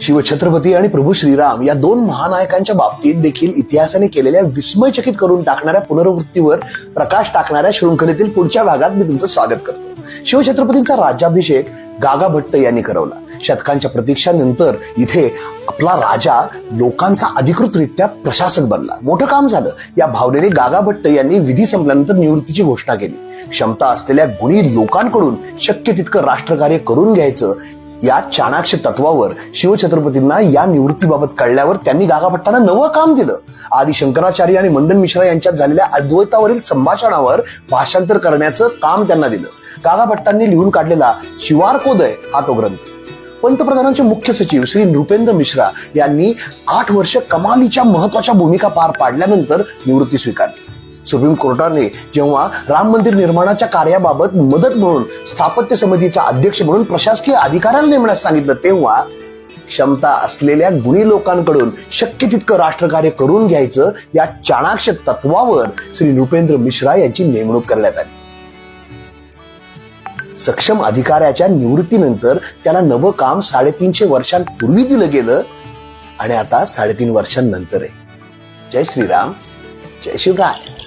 शिवछत्रपती आणि प्रभू श्रीराम या दोन महानायकांच्या बाबतीत देखील इतिहासाने केलेल्या विस्मयचकित करून टाकणाऱ्या पुनरावृत्तीवर प्रकाश टाकणाऱ्या शृंखलेतील पुढच्या भागात मी तुमचं स्वागत करतो. शिवछत्रपतींचा राज्याभिषेक गागा भट्ट यांनी करवला. शतकांच्या प्रतीक्षानंतर इथे आपला राजा लोकांचा अधिकृतरित्या प्रशासक बनला. मोठं काम झालं. या भावनेने गागा भट्ट यांनी विधी संपल्यानंतर निवृत्तीची घोषणा केली. क्षमता असलेल्या गुणी लोकांकडून शक्य तितकं राष्ट्रकार्य करून घ्यायचं या चाणाक्ष तत्वावर शिवछत्रपतींना या निवृत्तीबाबत कळल्यावर त्यांनी गागाभट्टांना नवं काम दिलं आदी शंकराचार्य आणि मंडन मिश्रा यांच्यात झालेल्या अद्वैतावरील संभाषणावर भाषांतर करण्याचं काम त्यांना दिलं. गागाभट्टांनी लिहून काढलेला शिवारकोदय हा तो ग्रंथ. पंतप्रधानांचे मुख्य सचिव श्री नृपेंद्र मिश्रा यांनी आठ वर्ष कमालीच्या महत्त्वाच्या भूमिका पार पाडल्यानंतर निवृत्ती स्वीकारली. सुप्रीम कोर्टाने जेव्हा राम मंदिर निर्माणाच्या कार्याबाबत मदत म्हणून स्थापत्य समितीचा अध्यक्ष म्हणून प्रशासकीय अधिकाऱ्याला नेमण्यास सांगितलं तेव्हा क्षमता असलेल्या गुणी लोकांकडून शक्य तितकं राष्ट्रकार्य करून घ्यायचं या चाणाक्ष तत्वावर श्री नृपेंद्र मिश्रा यांची नेमणूक करण्यात आली. सक्षम अधिकाऱ्याच्या निवृत्तीनंतर त्याला नवं काम साडेतीनशे वर्षांपूर्वी दिलं गेलं आणि आता साडेतीन वर्षांनंतर आहे जय श्रीराम जय शिवराय.